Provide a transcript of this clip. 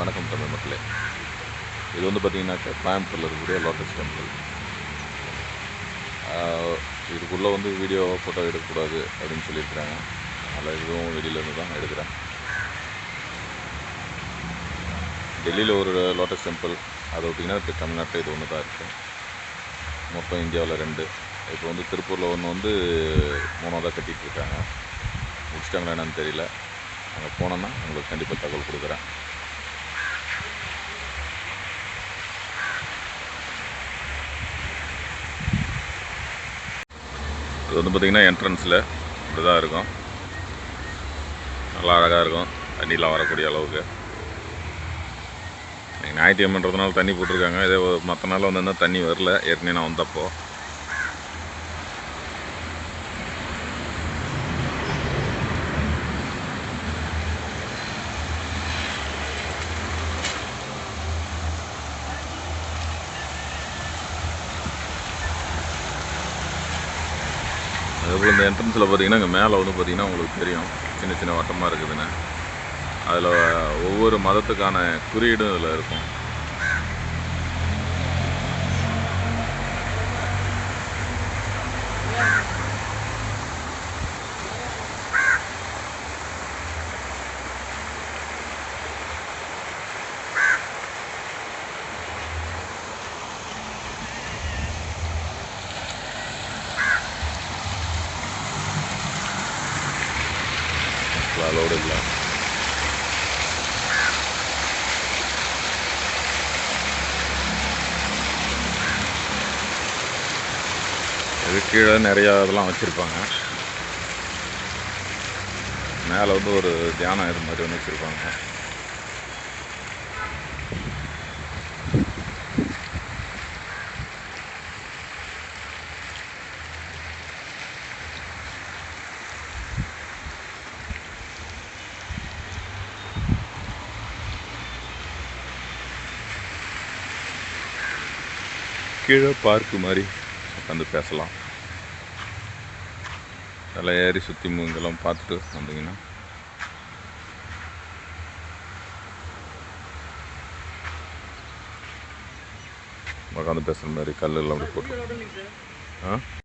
வணக்கம் தமிழ் மக்களே. இது வந்து பார்த்தீங்கன்னாக்கா கோயம்புத்தூரில் இருக்கக்கூடிய லோட்டஸ் டெம்பிள் இதுக்குள்ளே வந்து வீடியோ ஃபோட்டோ எடுக்கக்கூடாது அப்படின்னு சொல்லியிருக்கிறாங்க. அதனால் இதுவும் வெளியிலேருந்து தான் எடுக்கிறேன். டெல்லியில் ஒரு லோட்டஸ் டெம்பிள் அதை விட்டிங்கன்னா இப்போ தமிழ்நாட்டில் இது ஒன்று தான் இருக்குது மொத்தம் இந்தியாவில் ரெண்டு. இப்போ வந்து திருப்பூரில் ஒன்று வந்து மூணாவதாக கட்டிகிட்டு இருக்காங்க. முடிச்சிட்டாங்களா என்னன்னு தெரியல. அங்கே போனோன்னா உங்களுக்கு கண்டிப்பாக தகவல் கொடுக்குறேன். இது வந்து பார்த்திங்கன்னா என்ட்ரன்ஸில் இப்படி தான் இருக்கும். நல்லா அழகாக இருக்கும். தண்ணிலாம் வரக்கூடிய அளவுக்கு. இன்னைக்கு ஞாயிற்றுக்கிழமைன்றதுனால தண்ணி போட்டிருக்காங்க. இதே மற்ற நாள் வந்து தண்ணி வரல. ஏற்கனவே நான் வந்தப்போ. அதுபோல் இந்த என்ட்ரன்ஸில் பார்த்தீங்கன்னா இங்கே மேலே வந்து பார்த்திங்கன்னா உங்களுக்கு தெரியும். சின்ன சின்ன வட்டமாக இருக்குதுன்னு. அதில் ஒவ்வொரு மதத்துக்கான குறியீடும் இதில் இருக்கும். அலோடு இது கீழே நிறையா இதெல்லாம் வச்சுருப்பாங்க. மேலே வந்து ஒரு தியானம் இது மாதிரி ஒன்று வச்சுருப்பாங்க. கீழே பார்க்கு மாதிரி உட்காந்து பேசலாம். அதில் ஏறி சுற்றி இங்கெல்லாம் பார்த்துட்டு வந்தீங்கன்னா. உட்காந்து பேசுகிற மாதிரி கல்லெல்லாம் அப்படி போட்டு ஆ?